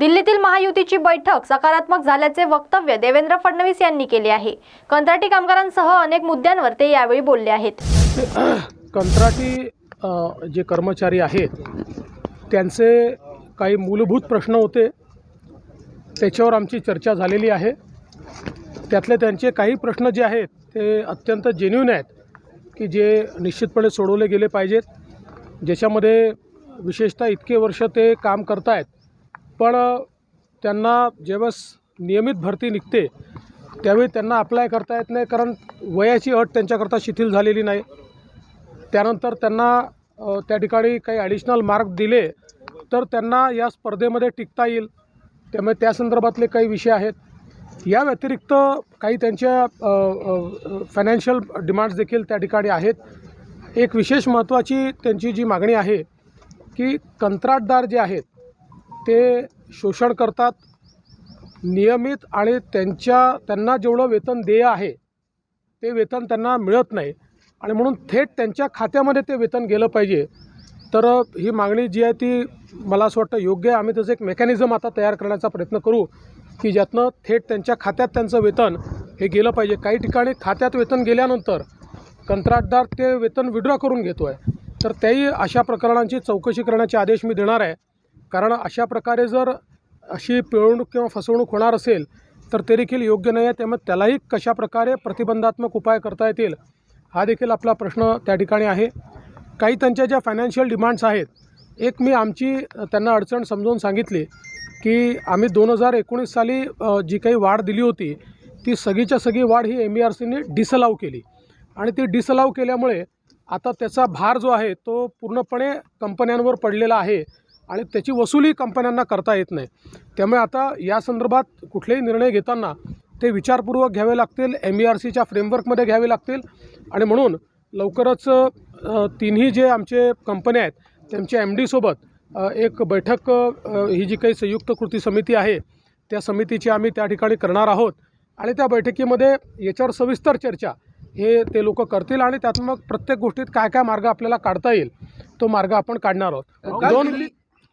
दिल्लीतील महायुतीची बैठक सकारात्मक झाल्याचे वक्तव्य देवेंद्र फडणवीस यांनी केले आहे. कंत्राटी कामगारांसह अनेक मुद्द्यांवर ते यावेळी बोलले आहेत. कंत्राटी जे कर्मचारी आहेत त्यांचे काही मूलभूत प्रश्न होते. त्याच्यावर आमची चर्चा झालेली आहे. त्यातले त्यांचे काही प्रश्न जे आहेत ते अत्यंत जेन्युन आहेत की जे निश्चितपणे सोडवले गेले पाहिजेत. ज्याच्यामध्ये विशेषतः इतके वर्ष ते काम करतायत पण त्यांना जेव्हा नियमित भरती निघते त्यावेळी त्यांना अप्लाय करता येत नाही कारण वयाची अट त्यांच्याकरता शिथिल झालेली नाही. त्यानंतर त्यांना त्या ठिकाणी काही ॲडिशनल मार्क दिले तर त्यांना या स्पर्धेमध्ये टिकता येईल. त्यामुळे त्या संदर्भातले काही विषय आहेत. या व्यतिरिक्त काही त्यांच्या फायनान्शियल डिमांड्स देखील त्या ठिकाणी आहेत. एक विशेष महत्त्वाची त्यांची जी मागणी आहे की कंत्राटदार जे आहेत ते शोषण करतात. नियमित आणि त्यांच्या त्यांना जेवढं वेतन देय आहे ते वेतन त्यांना मिळत नाही. आणि म्हणून थेट त्यांच्या खात्यामध्ये ते वेतन गेलं पाहिजे. तर ही मागणी जी आहे ती मला असं वाटतं योग्य आहे. आम्ही त्याचं एक मेकॅनिझम आता तयार करण्याचा प्रयत्न करू की ज्यातनं थेट त्यांच्या खात्यात त्यांचं वेतन हे गेलं पाहिजे. काही ठिकाणी खात्यात वेतन गेल्यानंतर कंत्राटदार ते वेतन विड्रॉ करून घेतो आहे तर त्याही अशा प्रकरणांची चौकशी करण्याचे आदेश मी देणार आहे. कारण अशा प्रकारे जर अशी पिळवणूक किंवा फसवणूक होणार असेल तर ते देखील योग्य नाही आहे. त्यामुळे त्यालाही कशा प्रकारे प्रतिबंधात्मक उपाय करता येतील हा देखील आपला प्रश्न त्या ठिकाणी आहे. काही त्यांच्या ज्या फायनान्शियल डिमांड्स आहेत एक मी आमची त्यांना अडचण समजावून सांगितली की आम्ही दोन हजार एकोणीस साली जी काही वाढ दिली होती ती सगळीच्या सगळी वाढ ही एम ई आर सीने डिसअलाव केली. आणि ती डिसअलाव केल्यामुळे आता त्याचा भार जो आहे तो पूर्णपणे कंपन्यांवर पडलेला आहे. आणि त्याची वसुली कंपन्यांना करता येत नाही. त्यामुळे आता या संदर्भात कुठलेही निर्णय घेताना ते विचारपूर्वक घ्यावे लागतील एम ई आर सीच्या फ्रेमवर्कमध्ये घ्यावे लागतील. आणि म्हणून लवकरच तिन्ही जे आमचे कंपन्या आहेत त्यांच्या एम डीसोबत एक बैठक ही जी काही संयुक्त कृती समिती आहे त्या समितीची आम्ही त्या ठिकाणी करणार आहोत. आणि त्या बैठकीमध्ये याच्यावर सविस्तर चर्चा हे ते लोक करतील आणि त्यात मग प्रत्येक गोष्टीत काय काय मार्ग आपल्याला काढता येईल तो मार्ग आपण काढणार आहोत. दोन